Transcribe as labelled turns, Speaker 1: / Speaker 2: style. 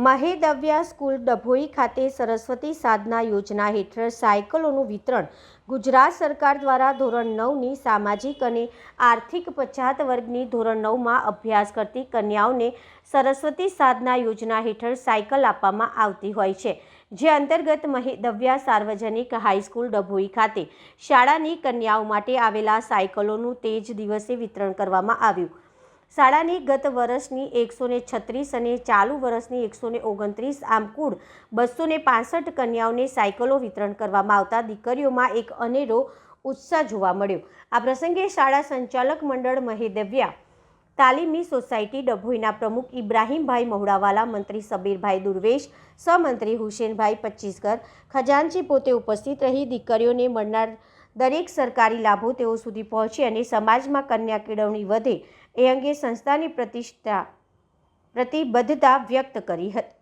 Speaker 1: મહેદવ્યા school Dabhoi ખાતે સરસ્વતી સાધના યોજના હેઠળ સાયકલોનું વિતરણ ગુજરાત સરકાર દ્વારા ધોરણ નવની સામાજિક અને આર્થિક પછાત વર્ગની ધોરણ નવમાં અભ્યાસ કરતી કન્યાઓને સરસ્વતી સાધના યોજના હેઠળ સાયકલ આપવામાં આવતી હોય છે. જે અંતર્ગત મહેદવ્યા સાર્વજનિક હાઈસ્કૂલ ડભોઈ ખાતે શાળાની કન્યાઓ માટે આવેલા સાયકલોનું તે જ દિવસે વિતરણ કરવામાં આવ્યું. શાળાની ગત વર્ષની એકસો ને છત્રીસ અને ચાલુ વર્ષની એકસો ને ઓગણત્રીસ આમ કુલ બસો ને પાસઠ કન્યાઓને સાયકલો વિતરણ કરવામાં આવતા દીકરીઓમાં એક અનેરો ઉત્સાહ જોવા મળ્યો. આ પ્રસંગે શાળા સંચાલક મંડળ મહેદવ્યા, તાલીમી સોસાયટી ડભોઈના પ્રમુખ ઇબ્રાહીમભાઈ મહુડાવાલા, મંત્રી સબીરભાઈ દુર્વેશ, સહમંત્રી હુસેનભાઈ પચ્ચીસગર ખજાનચી પોતે ઉપસ્થિત રહી દીકરીઓને મળનાર દરેક સરકારી લાભો તેઓ સુધી પહોંચે અને સમાજમાં કન્યા કેળવણી વધે એ અંગે સંસ્થાની પ્રતિષ્ઠા પ્રતિબદ્ધતા વ્યક્ત કરી હતી.